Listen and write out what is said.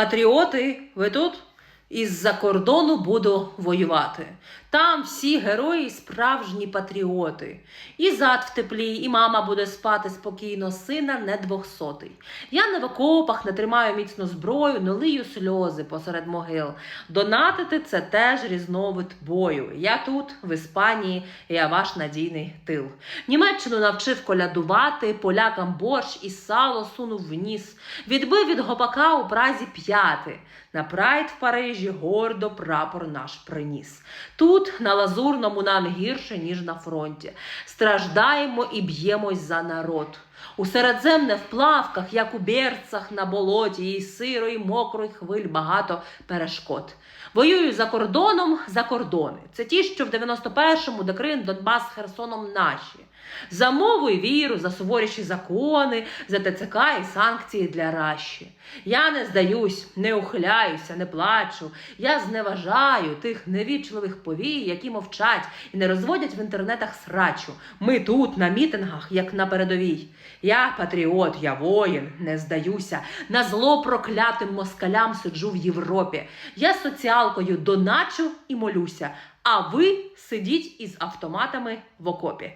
Патріоти, вы тут? Із-за кордону буду воювати. Там всі герої справжні патріоти. І зад в теплі, і мама буде спати спокійно, сина не двохсотий. Я не в окопах, не тримаю міцно зброю, не лию сльози посеред могил. Донатити це теж різновид бою. Я тут, в Іспанії, я ваш надійний тил. Німеччину навчив колядувати, полякам борщ і сало сунув вніс. Відбив від гопака у празі п'яти. На прайд в Парижі гордо прапор наш приніс. Тут, на лазурному, нам гірше, ніж на фронті. Страждаємо і б'ємось за народ. У середземне в плавках, як у берцах на болоті, і сиро, і мокро, і хвиль багато перешкод. Воюю за кордоном за кордони. Це ті, що в 91-му, де Крим, Донбас з Херсоном наші. За мову і віру, за суворіші закони, за ТЦК і санкції для Раші. Я не здаюсь, не ухиляюся, не плачу. Я зневажаю тих невічливих повій, які мовчать і не розводять в інтернетах срачу. Ми тут, на мітингах, як на передовій. Я патріот, я воїн, не здаюся. На зло проклятим москалям сиджу в Європі. Я соціалкою доначу і молюся. А ви сидіть із автоматами в окопі.